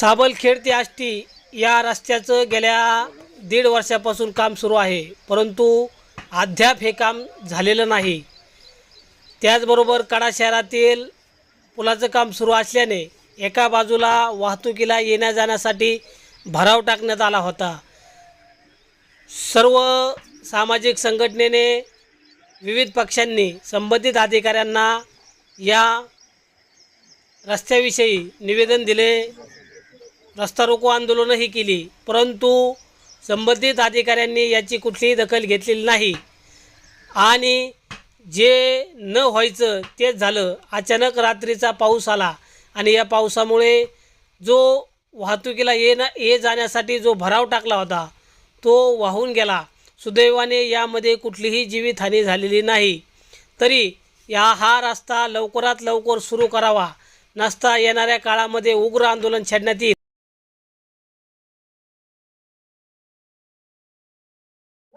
साबलखेड ते आष्टी या रस्त्याचं गेल्या दीड वर्षापासून काम सुरू आहे. परंतु अद्याप हे काम झालेलं नाही. त्याचबरोबर कडा शहरातील पुलाचं काम सुरू असल्याने एका बाजूला वाहतुकीला येण्या जाण्यासाठी भराव टाकण्यात आला होता. सर्व सामाजिक संघटनेने विविध पक्षांनी संबंधित अधिकाऱ्यांना या रस्त्याविषयी निवेदन दिले. रस्ता रोको आंदोलनही केली परंतु संबंधित अधिकाऱ्यांनी याची कुठलीही दखल घेतलेली नाही. आणि जे न व्हायचं तेच झालं. अचानक रात्रीचा पाऊस आला आणि या पावसामुळे जो वाहतुकीला ये ना ये जाण्यासाठी जो भराव टाकला होता तो वाहून गेला. सुदैवाने यामध्ये कुठलीही जीवितहानी झालेली नाही. तरी या हा रस्ता लवकरात लवकर सुरू करावा. नसता येणाऱ्या काळामध्ये उग्र आंदोलन छेडण्यात येईल.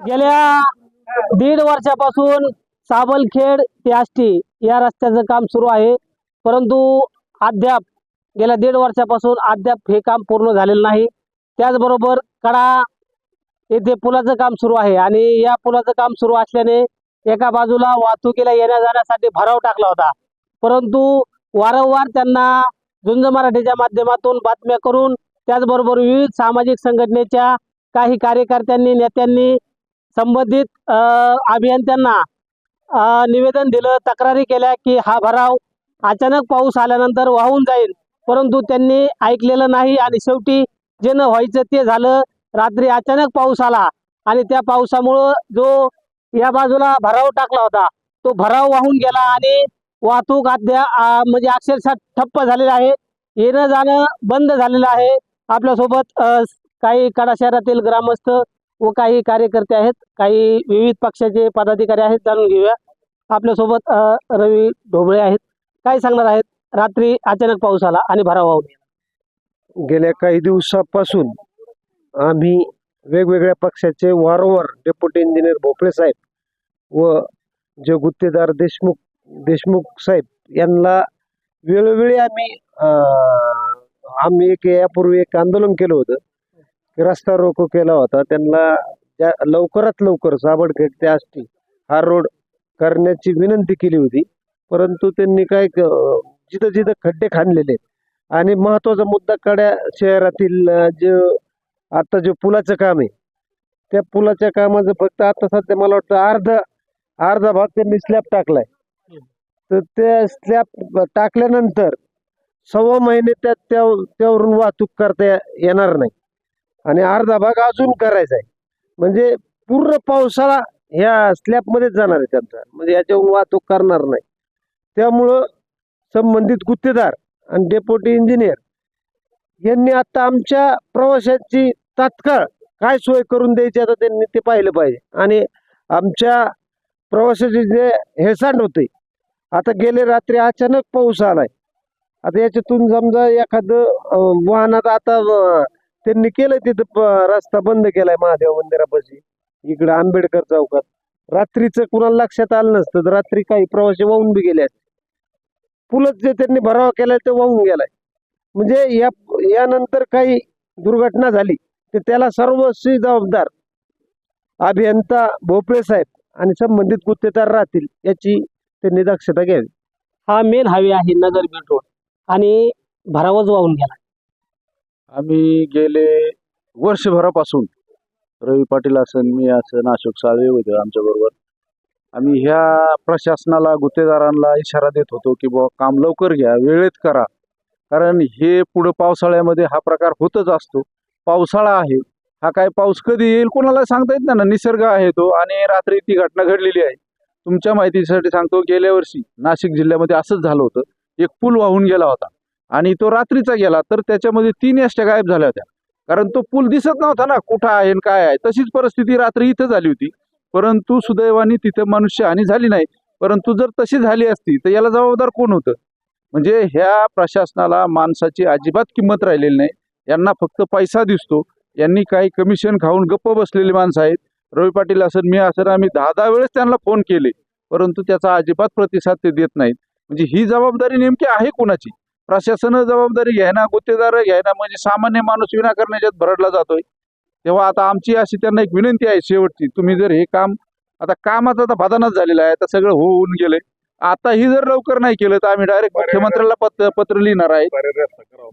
गेल्या दीड वर्षापासून साबलखेड ते आष्टी या रस्त्याचं काम सुरू आहे. परंतु अद्याप गेल्या दीड वर्षापासून अद्याप हे काम पूर्ण झालेलं नाही. त्याचबरोबर कडा येथे पुलाचं काम सुरू आहे आणि या पुलाचं काम सुरू असल्याने एका बाजूला वाहतुकीला येण्या जाण्यासाठी भराव टाकला होता. परंतु वारंवार त्यांना झुंज मराठीच्या माध्यमातून बातम्या करून त्याचबरोबर विविध सामाजिक संघटनेच्या काही कार्यकर्त्यांनी नेत्यांनी संबंधित अभियंत्यांना निवेदन दिलं तक्रारी केल्या की हा भराव अचानक पाऊस आल्यानंतर वाहून जाईल. परंतु त्यांनी ऐकलेलं नाही आणि शेवटी जे न व्हायचं ते झालं. रात्री अचानक पाऊस आला आणि त्या पावसामुळं जो या बाजूला भराव टाकला होता तो भराव वाहून गेला आणि वाहतूक अद्या म्हणजे अक्षरशः ठप्प झालेला आहे. येणं जाणं बंद झालेलं आहे. आपल्यासोबत काही कडा शहरातील ग्रामस्थ व काही कार्यकर्ते आहेत काही विविध पक्षाचे पदाधिकारी आहेत जाणून घेऊया. आपल्यासोबत रवी ढोबळे आहेत. काय सांगणार आहेत? रात्री अचानक पाऊस आला आणि भराव वाहून गेल्या काही दिवसापासून आम्ही वेगवेगळ्या पक्षाचे वारंवार डेप्युटी इंजिनियर भोपळे साहेब व जे गुत्तेदार देशमुख देशमुख साहेब यांना वेळोवेळी आम्ही आम्ही एक यापूर्वी एक आंदोलन केलं होतं. की रस्ता रोको केला होता. त्यांना त्या लवकरात लवकर साबडखेट ते आष्टी हा रोड करण्याची विनंती केली होती. परंतु त्यांनी काय जिथं जिथं खड्डे खाणलेले आहेत. आणि महत्त्वाचा मुद्दा कड्या शहरातील जे आता जे पुलाचं काम आहे त्या पुलाच्या कामाचं फक्त आता सध्या मला वाटतं अर्धा अर्धा भाग त्यांनी स्लॅब टाकलाय. तर त्या स्लॅब टाकल्यानंतर सव्वा महिने त्या त्या- त्यावरून वाहतूक करता येणार नाही. आणि अर्धा भाग अजून करायचा आहे. म्हणजे पूर्ण पावसाळा ह्या स्लॅबमध्येच जाणार आहे त्यांचा. म्हणजे याच्यावर वाहतूक करणार नाही. त्यामुळं संबंधित गुत्तेदार आणि डेप्युटी इंजिनियर यांनी आता आमच्या प्रवाशांची तात्काळ काय सोय करून द्यायची आता त्यांनी ते पाहिलं पाहिजे. आणि आमच्या प्रवाशाचे जे हेळसांड होते आता गेले रात्री अचानक पाऊस आलाय. आता याच्यातून समजा एखादं वाहनात आता त्यांनी केलंय तिथं रस्ता बंद केलाय महादेव मंदिरापाशी. इकडं आंबेडकर चौकात. रात्रीचं कुणाला लक्षात आलं नसतं तर रात्री काही प्रवासी वाहून बी गेले असते. पुलच जे त्यांनी भरावा केलाय ते वाहून गेलाय. म्हणजे या यानंतर काही दुर्घटना झाली तर त्याला सर्वस्वी जबाबदार अभियंता भोपळे साहेब आणि संबंधित गुत्तेदार राहतील याची त्यांनी दक्षता घ्यावी. हा मेन हवी आहे नगर बीट रोड आणि भरावच वाहून गेला. आम्ही गेले वर्षभरापासून. रवी पाटील असन मी असन अशोक साळवे होते आमच्या बरोबर. आम्ही ह्या प्रशासनाला गुत्तेदारांना इशारा देत होतो की बुवा काम लवकर घ्या वेळेत करा. कारण हे पुढं पावसाळ्यामध्ये हा प्रकार होतच असतो. पावसाळा आहे. हा काय पाऊस कधी येईल कोणाला सांगता येत ना. निसर्ग आहे तो आणि रात्री ती घटना घडलेली आहे. तुमच्या माहितीसाठी सांगतो गेल्या वर्षी नाशिक जिल्ह्यामध्ये असंच झालं होतं. एक पूल वाहून गेला होता. आणि तो रात्रीचा गेला तर त्याच्यामध्ये तीन एसट्या गायब झाल्या होत्या. कारण तो पूल दिसत नव्हता ना कुठं आहे आणि काय आहे. तशीच परिस्थिती रात्री इथं झाली होती. परंतु सुदैवाने तिथं मनुष्य हानी झाली नाही. परंतु जर तशी झाली असती तर याला जबाबदार कोण होतं? म्हणजे ह्या प्रशासनाला माणसाची अजिबात किंमत राहिलेली नाही. यांना फक्त पैसा दिसतो. यांनी काही कमिशन खाऊन गप्प बसलेली माणसं आहेत. रवी पाटील असेल मी असेल आम्ही दहा दहा वेळेस त्यांना फोन केले. परंतु त्याचा अजिबात प्रतिसाद ते देत नाहीत. म्हणजे ही जबाबदारी नेमकी आहे कोणाची? प्रशासन जबाबदारी घ्यायना गुत्तेदार घ्यायना म्हणजे सामान्य माणूस विनाकारण याच्यात भरडला जातोय. तेव्हा आता आमची अशी त्यांना एक विनंती आहे शेवटची तुम्ही जर हे काम आता कामाचा आता बदानच झालेला आहे आता सगळं होऊन गेले आता ही जर लवकर नाही केलं तर आम्ही डायरेक्ट मुख्यमंत्र्याला पत्र पत्र लिहिणार आहे.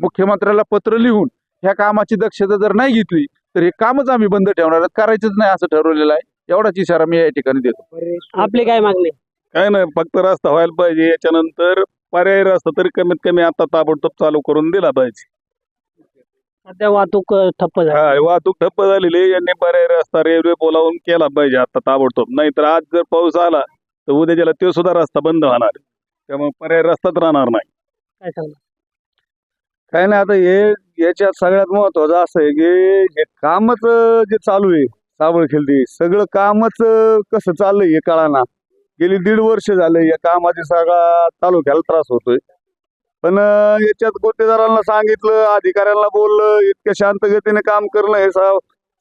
मुख्यमंत्र्याला पत्र लिहून ह्या कामाची दक्षता जर नाही घेतली तर हे कामच आम्ही बंद ठेवणार आहेत. करायचंच नाही असं ठरवलेलं आहे. एवढाच इशारा मी या ठिकाणी देतो. आपली काय मागणी? काय नाही फक्त रस्ता व्हायला पाहिजे याच्यानंतर पर्यायी रस्ता तरी कमीत कमी आता ताबडतोब चालू करून दिला पाहिजे. सध्या वाहतूक अ, ठप्प झाली. हा वाहतूक ठप्प झालेली आहे. यांनी पर्यायी रस्ता रेल्वे बोलावून केला पाहिजे आता ताबडतोब. नाहीतर आज जर पाऊस आला तर उद्याच्याला तो सुद्धा रस्ता बंद होणार त्यामुळे पर्यायी रस्ताच राहणार नाही. काय सांगणार? काय नाही आता हे याच्यात सगळ्यात महत्वाचं असं आहे की हे कामच अं, जे चालू आहे साबळ खेळते सगळं कामच अं, कसं चाललंय हे कळाना. गेली दीड वर्ष झाले या कामाची सगळा तालुक्याला त्रास होतोय. पण याच्यात गुत्तेदारांना सांगितलं अधिकाऱ्यांना बोललं इतक्या शांत गतीने काम करणं हे सा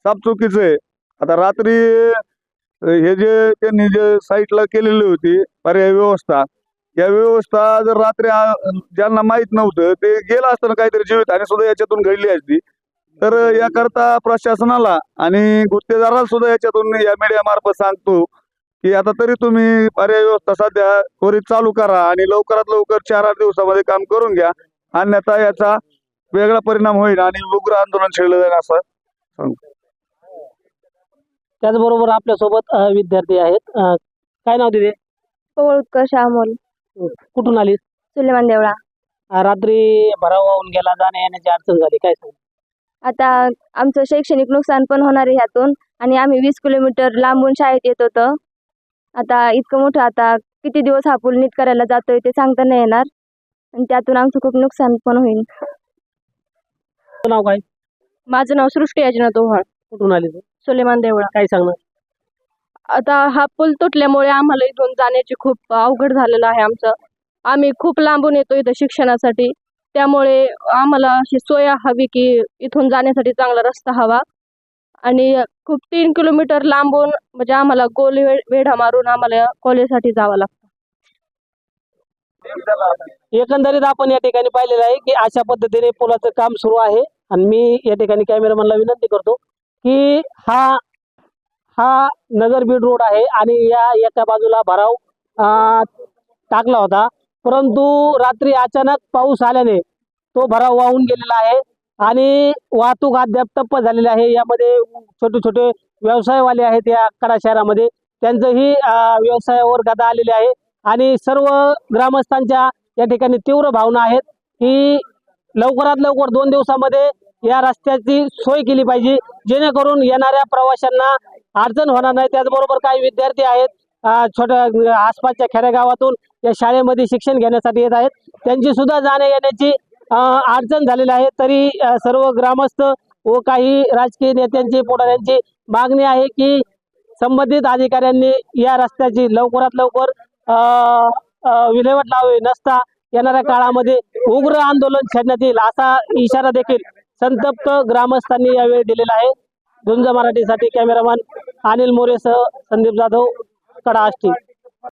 साफ चुकीचं आहे. आता रात्री हे जे त्यांनी जे साईटला केलेली होती पर्याय व्यवस्था या व्यवस्था जर रात्री ज्यांना माहीत नव्हतं ते गेलं असताना काहीतरी जीवित आणि सुद्धा याच्यातून घडली असती. तर याकरता प्रशासनाला आणि गुत्तेदाराला सुद्धा याच्यातून या मीडिया मार्फत सांगतो की आता तरी तुम्ही पर्याय व्यवस्था सध्या त्वरित चालू करा आणि लवकरात लवकर चार आठ दिवसामध्ये काम करून घ्या. अन्यथा याचा वेगळा परिणाम होईल आणि उग्र आंदोलन छेडलं जाईल असं त्याचबरोबर आपल्यासोबत अ, विद्यार्थी आहेत. अ, काय नाव तिथे उत्कर्ष अमोल कुठून आलीस? सुलेमान देवळा. अ, रात्री भराव वाहून गेला जाण्या येण्याची अडचण झाली. काय सांग? आता आमचं शैक्षणिक नुकसान पण होणार आहे ह्यातून. आणि आम्ही वीस किलोमीटर लांबून शाळेत येत होतो. आता इतकं मोठं आता किती दिवस हा पूल नीट करायला जातोय ते सांगता नाही येणार. आणि त्यातून आमचं खूप नुकसान पण होईल. नाव काय? माझं नाव सृष्टी अजिनाथ ओव्हाळ. कुठून आली तू सुलेमान देवळा. काय सांगणार? आता हा पूल तुटल्यामुळे आम्हाला इथून जाण्याची खूप अवघड झालेलं आहे आमचं. आम्ही खूप लांबून येतो इथं शिक्षणासाठी. त्यामुळे आम्हाला अशी सोय हवी की इथून जाण्यासाठी चांगला रस्ता हवा. आणि खूप तीन किलोमीटर लांबून म्हणजे आम्हाला गोल वे- वेढा मारून आम्हाला कॉलेजसाठी जावं लागतं. एकंदरीत आपण या ठिकाणी पाहिलेलं आहे की अशा पद्धतीने पुलाचं काम सुरू आहे. आणि मी या ठिकाणी कॅमेरामॅनला विनंती करतो की हा हा नगर बीड रोड आहे आणि या एका बाजूला भराव अं, टाकला होता. परंतु रात्री अचानक पाऊस आल्याने तो भराव वाहून गेलेला आहे. आणि वाहतूक अद्याप टप्प झालेली आहे. यामध्ये छोटे छोटे व्यवसायवाले आहेत या कडा शहरामध्ये. त्यांचंही व्यवसायावर गदा आलेली आहे. आणि सर्व ग्रामस्थांच्या या ठिकाणी तीव्र भावना आहेत की लवकरात लवकर दोन दिवसामध्ये या रस्त्याची सोय केली पाहिजे. जेणेकरून येणाऱ्या प्रवाशांना अडचण होणार नाही. त्याचबरोबर काही विद्यार्थी आहेत छोट्या आसपासच्या खेडेगावातून या शाळेमध्ये शिक्षण घेण्यासाठी येत आहेत. त्यांची सुद्धा जाण्या येण्याची आठ जण झालेले आहेत तरी सर्व ग्रामस्थ व काही राजकीय नेत्यांची पुढाऱ्यांची मागणी आहे की संबंधित अधिकाऱ्यांनी या रस्त्याची लवकरात लवकर विल्हेवाट लावावी. नसता येणाऱ्या काळामध्ये उग्र आंदोलन छेडण्यात येईल असा इशारा देखील संतप्त ग्रामस्थांनी यावेळी दिलेला आहे. झुंज मराठीसाठी कॅमेरामॅन अनिल मोरेसह संदीप जाधव कडा आष्टी.